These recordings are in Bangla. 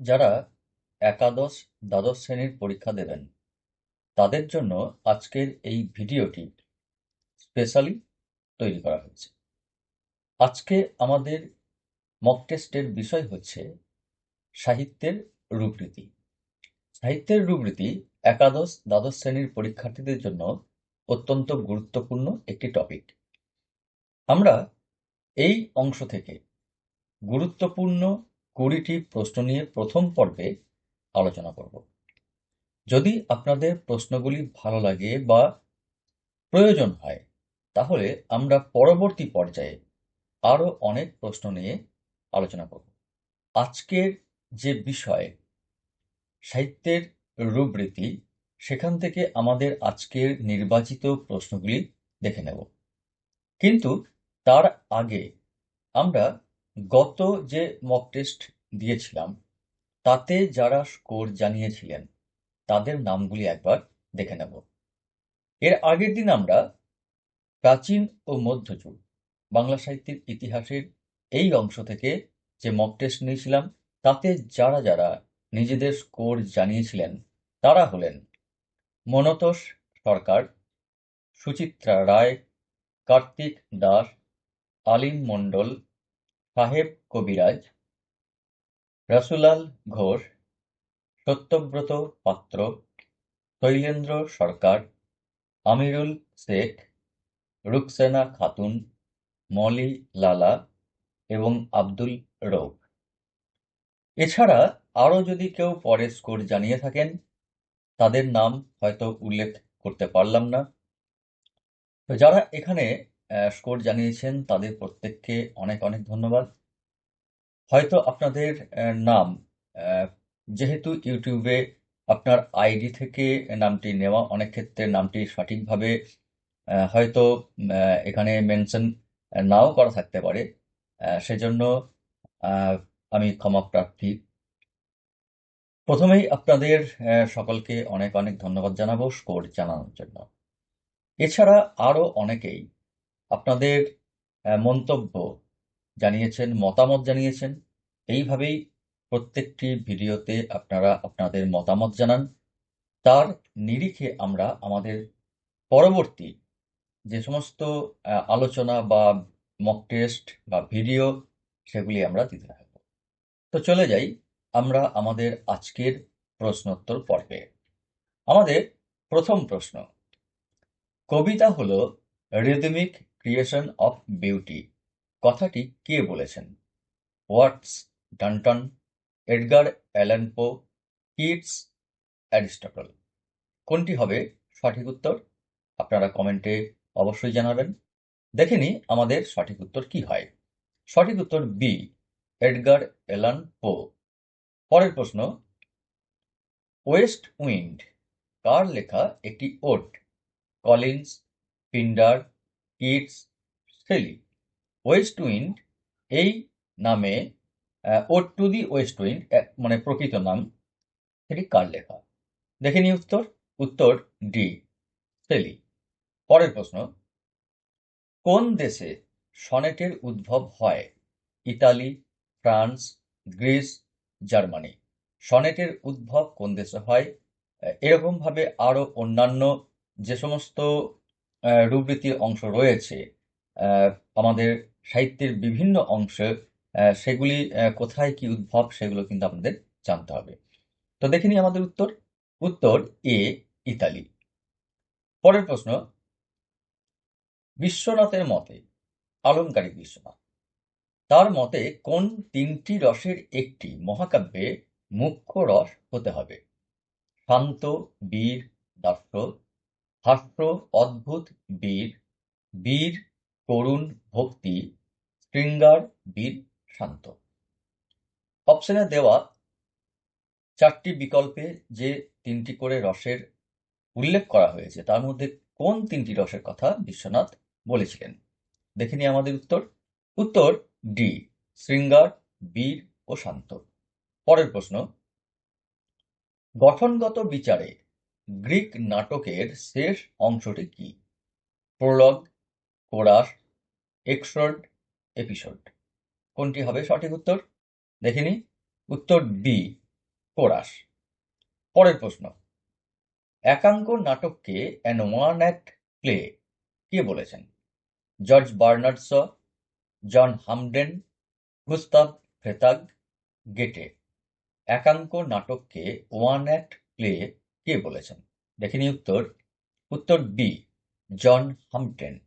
যারা একাদশ, দ্বাদশ শ্রেণির পরীক্ষা দেবেন, তাদের জন্য আজকের এই ভিডিওটি স্পেশালি তৈরি করা হয়েছে। আজকে আমাদের মক টেস্টের বিষয় হচ্ছে সাহিত্যের রূপরীতি সাহিত্যের রূপরীতি একাদশ, দ্বাদশ শ্রেণির পরীক্ষার্থীদের জন্য অত্যন্ত গুরুত্বপূর্ণ একটি টপিক আমরা এই অংশ থেকে গুরুত্বপূর্ণ কুড়িটি প্রশ্ন নিয়ে প্রথম পর্বে আলোচনা করব। যদি আপনাদের প্রশ্নগুলি ভালো লাগে বা প্রয়োজন হয়, তাহলে আমরা পরবর্তী পর্যায়ে আরও অনেক প্রশ্ন নিয়ে আলোচনা করব। আজকের যে বিষয়, সাহিত্যের রূপরীতি, সেখান থেকে আমাদের আজকের নির্বাচিত প্রশ্নগুলি দেখে নেব। কিন্তু তার আগে আমরা গত যে মক টেস্ট দিয়েছিলাম। তাতে যারা স্কোর জানিয়েছিলেন, তাদের নামগুলি একবার দেখে নেব। এর আগের দিন আমরা প্রাচীন ও মধ্যযুগ, বাংলা সাহিত্যের ইতিহাসের এই অংশ থেকে যে মক টেস্ট নিয়েছিলাম, তাতে যারা যারা নিজেদের স্কোর জানিয়েছিলেন, তারা হলেন মনতোষ সরকার, সুচিত্রা রায়, কার্তিক দাস, আলিম মণ্ডল, সাহেব কবিরাজ রসুলাল ঘোষ, সত্যব্রত পাত্র, শৈলেন্দ্র সরকার, আমিরুল শেখ, রুকসেনা খাতুন, মলি লালা এবং আব্দুল রৌফ এছাড়া আরও যদি কেউ পরে স্কোর জানিয়ে থাকেন, তাদের নাম হয়তো উল্লেখ করতে পারলাম না। তো যারা এখানে স্কোর জানিয়েছেন, তাদের প্রত্যেককে অনেক অনেক ধন্যবাদ। হয়তো আপনাদের নাম যেহেতু ইউটিউবে আপনার আইডি থেকে নামটি নেওয়া, অনেক ক্ষেত্রে নামটি সঠিকভাবে হয়তো এখানে মেনশন নাও করা থাকতে পারে সেজন্য আমি ক্ষমা প্রার্থী। প্রথমেই আপনাদের সকলকে অনেক অনেক ধন্যবাদ জানাব স্কোর জানানোর জন্য। এছাড়া আরও অনেকেই আপনাদের মন্তব্য জানিয়েছেন, মতামত জানিয়েছেন। এইভাবেই প্রত্যেকটি ভিডিওতে আপনারা আপনাদের মতামত জানান। তার নিরিখে আমরা আমাদের পরবর্তী যে সমস্ত আলোচনা বা মক টেস্ট বা ভিডিও, সেগুলি আমরা দিতে থাকব। তো চলে যাই আমরা আমাদের আজকের প্রশ্নোত্তর পর্বে। আমাদের প্রথম প্রশ্ন, কবিতা হলো রিদমিক ক্রিয়েশন অফ বিউটি কথাটি কে বলেছেন? Watts, Dunton, Edgar Allan Poe, Keats, Aristotle. কোনটি হবে সঠিক উত্তর? আপনারা কমেন্টে অবশ্যই জানাবেন। দেখে নিই আমাদের সঠিক উত্তর কি হয়। সঠিক উত্তর বি, এডগার এলান পো। পরের প্রশ্ন, ওয়েস্ট উইন্ড, কার লেখা একটি ode? Collins, Pindar, Keats, Shelley. West Wind এই নামে ode to the west wind মানে প্রকৃত নাম, সেটি কার লেখা? দেখে নিই উত্তর। উত্তর ডি, সেলি। পরের প্রশ্ন। কোন দেশে সনেটের উদ্ভব হয়? Italy, France, Greece, Germany. সনেটের উদ্ভব কোন দেশে হয়? এরকমভাবে আরও অন্যান্য যে সমস্ত রূপরীতির অংশ রয়েছে আমাদের সাহিত্যের বিভিন্ন অংশে সেগুলি কোথায় কি উদ্ভব সেগুলো কিন্তু আমাদের জানতে হবে। তো দেখে নিই আমাদের উত্তর। উত্তর এ, ইতালি। পরের প্রশ্ন। বিশ্বনাথের মতে, আলঙ্কারিক বিশ্বনাথ। তার মতে কোন তিনটি রসের একটি মহাকাব্যে মুখ্য রস হতে হবে? শান্ত, বীর দাস্য হাস্য অদ্ভুত, বীর। বীর, করুণ, ভক্তি। শৃঙ্গার বীর শান্ত। অপশনে দেওয়া চারটি বিকল্পে যে তিনটি করে রসের উল্লেখ করা হয়েছে, তার মধ্যে কোন তিনটি রসের কথা বিশ্বনাথ বলেছিলেন? দেখে নিই আমাদের উত্তর। উত্তর ডি, শৃঙ্গার, বীর ও শান্ত। পরের প্রশ্ন, গঠনগত বিচারে গ্রিক নাটকের শেষ অংশটি কি? প্রলগ, কোরাস এক্সোড এপিসোড কোনটি হবে সঠিক উত্তর? দেখে উত্তর বি কোরাস। পরের প্রশ্ন। একাঙ্ক নাটককে অ্যান ওয়ান অ্যাক্ট প্লে কে বলেছেন? George Bernard Shaw, John Hampden, Gustav Freytag, Goethe. একাঙ্ক নাটককে ওয়ান অ্যাক্ট প্লে কে বলেছেন? দেখিনি উত্তর। উত্তর বি জন হামটেন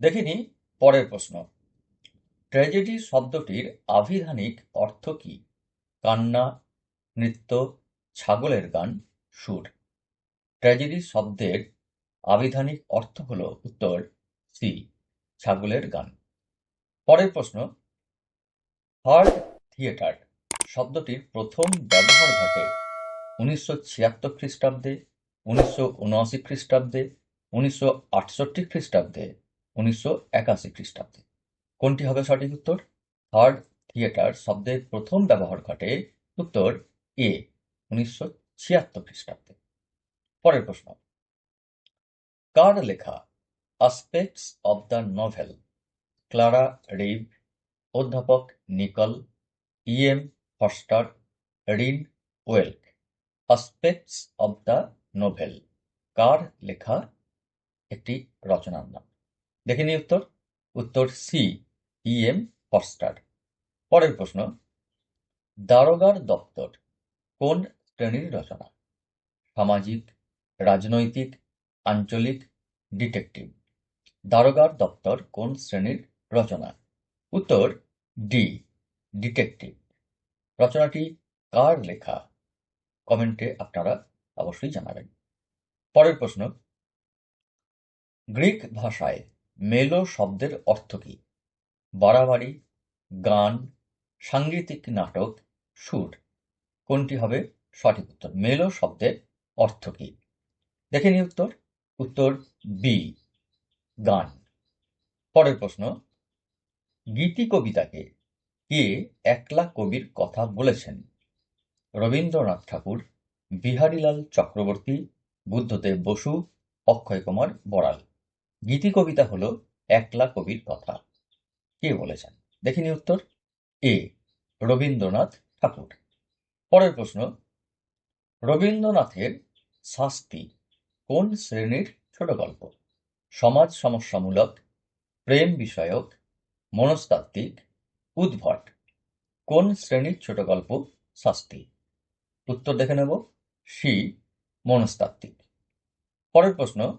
দেখিনি পরের প্রশ্ন। ট্র্যাজেডি শব্দটির আভিধানিক অর্থ কি? কান্না, নৃত্য, ছাগলের গান, সুর। ট্র্যাজেডি শব্দের আভিধানিক অর্থ হল উত্তর সি ছাগলের গান। পরের প্রশ্ন হার্ড থিয়েটার শব্দটির প্রথম ব্যবহার ঘটে উনিশশো ছিয়াত্তর খ্রিস্টাব্দে, উনিশশো উনআশি খ্রিস্টাব্দে, উনিশশো আটষট্টি খ্রিস্টাব্দে, উনিশশো একাশি খ্রিস্টাব্দে। কোনটি হবে সঠিক উত্তর? থার্ড থিয়েটার শব্দের প্রথম ব্যবহার ঘটে উত্তর এ উনিশশো ছিয়াত্তর খ্রিস্টাব্দে। পরের প্রশ্ন। কার লেখা Aspects of the Novel Clara Reeve অধ্যাপক Nicoll E M Forster Rene Wellek Aspects of the Novel কার লেখা একটি রচনার নাম? দেখে নিই উত্তর। উত্তর সি ইএম ফস্টার পরের প্রশ্ন, দারোগার দপ্তর কোন শ্রেণির রচনা? সামাজিক, রাজনৈতিক, আঞ্চলিক, ডিটেকটিভ। দারোগার দপ্তর কোন শ্রেণির রচনা? উত্তর ডি ডিটেকটিভ। রচনাটি কার লেখা? কমেন্টে আপনারা অবশ্যই জানাবেন। পরের প্রশ্ন, গ্রিক ভাষায় মেলো শব্দের অর্থ কি? বাড়াবাড়ি, গান, সাংগীতিক নাটক, সুর। কোনটি হবে সঠিক উত্তর? মেলো শব্দের অর্থ কি? দেখে নি উত্তর। উত্তর বি, গান। পরের প্রশ্ন। গীতি কবিতাকে কে একলা কবির কথা বলেছেন? রবীন্দ্রনাথ ঠাকুর, বিহারীলাল চক্রবর্তী, বুদ্ধদেব বসু, অক্ষয় কুমার বড়াল। গীতি কবিতা হলো একলা কবির কথা। কে বলেছেন? দেখিনি উত্তর? এ, রবীন্দ্রনাথ ঠাকুর। পরের প্রশ্ন, রবীন্দ্রনাথের শাস্তি কোন শ্রেণির ছোট গল্প? সমাজ সমস্যামূলক, প্রেম বিষয়ক, মনস্তাত্ত্বিক, উদ্ভট। কোন শ্রেণির ছোট গল্প শাস্তি? উত্তর দেখে নেব, সি, মনস্তাত্ত্বিক। পরের প্রশ্ন,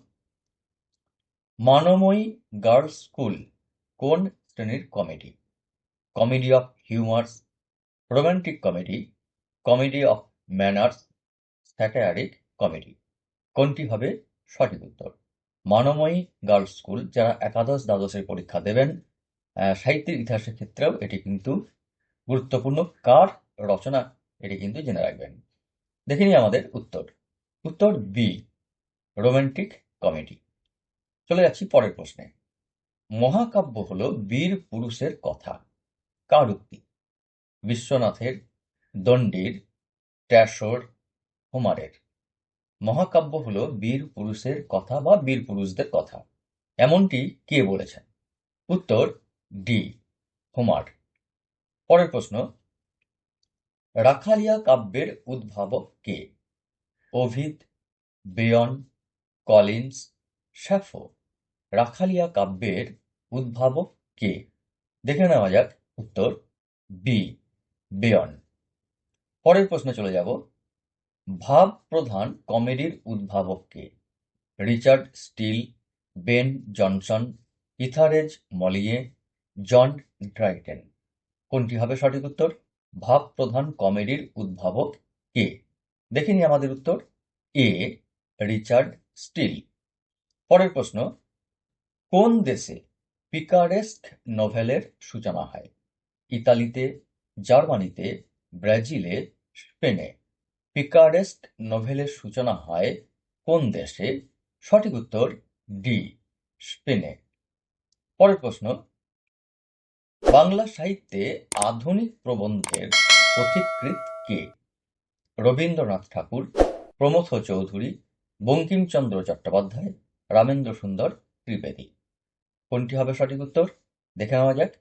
মানময়ী গার্লস স্কুল কোন শ্রেণির comedy comedy of humours, romantic comedy comedy of manners, satiric comedy কোনটি হবে সঠিক উত্তর? মানময়ী গার্লস স্কুল, যারা একাদশ দ্বাদশের পরীক্ষা দেবেন সাহিত্যের ইতিহাসের ক্ষেত্রেও এটি কিন্তু গুরুত্বপূর্ণ। কার রচনা? এটি কিন্তু জেনে রাখবেন। দেখে নিই আমাদের উত্তর। উত্তর বি, রোমান্টিক কমেডি চলে যাচ্ছি পরের প্রশ্নে। মহাকাব্য হল বীর পুরুষের কথা। কারুক্তি বিশ্বনাথের, দণ্ডির, ট্যাসর, হোমারের। মহাকাব্য হল বীর পুরুষের কথা বা বীর পুরুষদের কথা। এমনটি কে বলেছেন? উত্তর, ডি, হোমার। পরের প্রশ্ন, রাখালিয়া কাব্যের উদ্ভাবক কে? অভিদ বেয়ন, কলিন্স, শ্যাফো। রাখালিয়া কাব্যের উদ্ভাবক কে? দেখে নেওয়া যাক। উত্তর বি, বেয়ন। পরের প্রশ্নে চলে যাব। ভাব প্রধান কমেডির উদ্ভাবক কে? Richard Steele, Ben Jonson, Etherege Moliere, John Dryden. কোনটি হবে সঠিক উত্তর? ভাব প্রধান কমেডির উদ্ভাবক কে? দেখে নিই আমাদের উত্তর। A, Richard Steele. পরের প্রশ্ন, কোন দেশে পিকারেস্ক নোভেলের সূচনা হয়। ইতালিতে, জার্মানিতে, ব্রাজিলে, স্পেনে। পিকারেস্ক নোভেলের সূচনা হয় কোন দেশে? সঠিক উত্তর, ডি, স্পেনে। পরের প্রশ্ন। বাংলা সাহিত্যে আধুনিক প্রবন্ধের পথিকৃৎ কে? রবীন্দ্রনাথ ঠাকুর প্রমথ চৌধুরী, বঙ্কিমচন্দ্র চট্টোপাধ্যায়, রামেন্দ্র সুন্দর ত্রিবেদী। কোনটি হবে সঠিক উত্তর? দেখে নেওয়া যাক।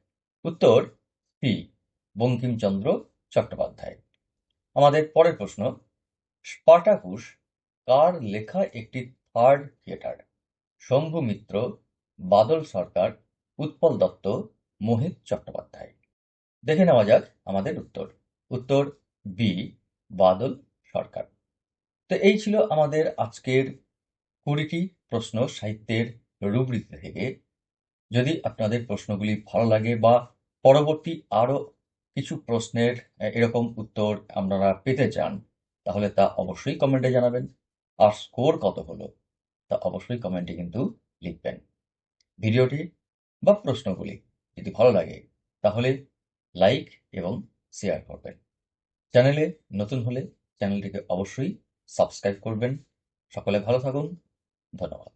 উত্তর সি বঙ্কিমচন্দ্র চট্টোপাধ্যায়। আমাদের পরের প্রশ্ন স্পার্টাকুস কার লেখা একটি থার্ড থিয়েটার শম্ভু মিত্র, বাদল সরকার, উৎপল দত্ত, মোহিত চট্টোপাধ্যায়। দেখে নেওয়া যাক আমাদের উত্তর। উত্তর বি, বাদল সরকার। তো এই ছিল আমাদের আজকের কুড়িটি প্রশ্ন সাহিত্যের রুবৃত্তি থেকে। যদি আপনাদের প্রশ্নগুলি ভালো লাগে বা পরবর্তী আরও কিছু প্রশ্নের এরকম উত্তর আপনারা পেতে চান, তাহলে তা অবশ্যই কমেন্টে জানাবেন। আর স্কোর কত হলো, তা অবশ্যই কমেন্টে কিন্তু লিখবেন। ভিডিওটি বা প্রশ্নগুলি যদি ভালো লাগে, তাহলে লাইক এবং শেয়ার করবেন। চ্যানেলে নতুন হলে চ্যানেলটিকে অবশ্যই সাবস্ক্রাইব করবেন। সকলে ভালো থাকুন। ধন্যবাদ।